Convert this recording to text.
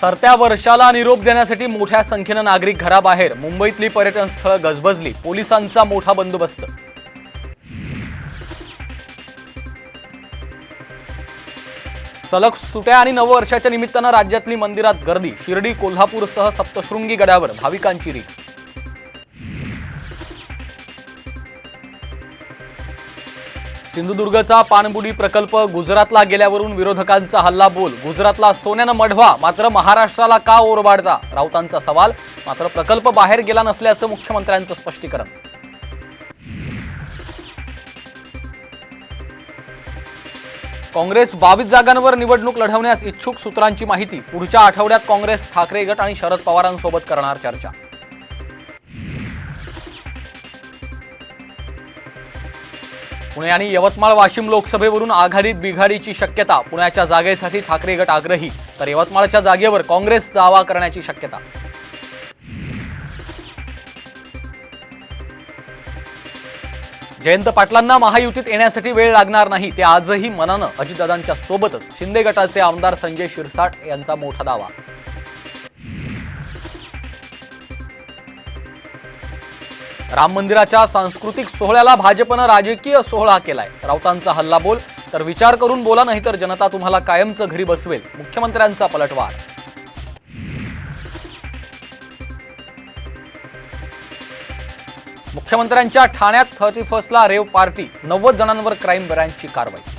सरत्या वर्षाला निरोप देण्यासाठी मोठ्या संख्येनं नागरिक घराबाहेर. मुंबईतली पर्यटन स्थळं गजबजली. पोलिसांचा मोठा बंदोबस्त. सलग सुट्या आणि नववर्षाच्या निमित्तानं राज्यातली मंदिरात गर्दी. शिर्डी कोल्हापूरसह सप्तशृंगी गडावर भाविकांची रीक सिंधुदुर्गचा पाणबुडी प्रकल्प गुजरातला गेल्यावरून विरोधकांचा हल्ला बोल. गुजरातला सोन्यानं मढवा मात्र महाराष्ट्राला का ओरबाडता? राऊतांचा सवाल. मात्र प्रकल्प बाहेर गेला नसल्याचं मुख्यमंत्र्यांचं स्पष्टीकरण. काँग्रेस बावीस जागांवर निवडणूक लढवण्यास इच्छुक सूत्रांची माहिती. पुढच्या आठवड्यात काँग्रेस ठाकरे गट आणि शरद पवारांसोबत करणार चर्चा. पुणे आणि यवतमाळ वाशिम लोकसभेवरून आघाडीत बिघाडीची शक्यता पुण्याच्या जागेसाठी ठाकरे गट आग्रही तर यवतमाळच्या जागेवर काँग्रेस दावा करण्याची शक्यता. जयंत पाटलांना महायुतीत येण्यासाठी वेळ लागणार नाही ते आजही मनानं अजितदादांच्या सोबतच शिंदे गटाचे आमदार संजय शिरसाट यांचा मोठा दावा. राम मंदिराच्या सांस्कृतिक सोहळ्याला भाजपनं राजकीय सोहळा केलाय. राऊतांचा हल्ला बोल तर विचार करून बोला नाही तर जनता तुम्हाला कायमचं घरी बसवेल. मुख्यमंत्र्यांचा पलटवार. मुख्यमंत्र्यांच्या ठाण्यात थर्टी फर्स्टला रेव पार्टी नव्वद जणांवर क्राईम ब्रँचची कारवाई.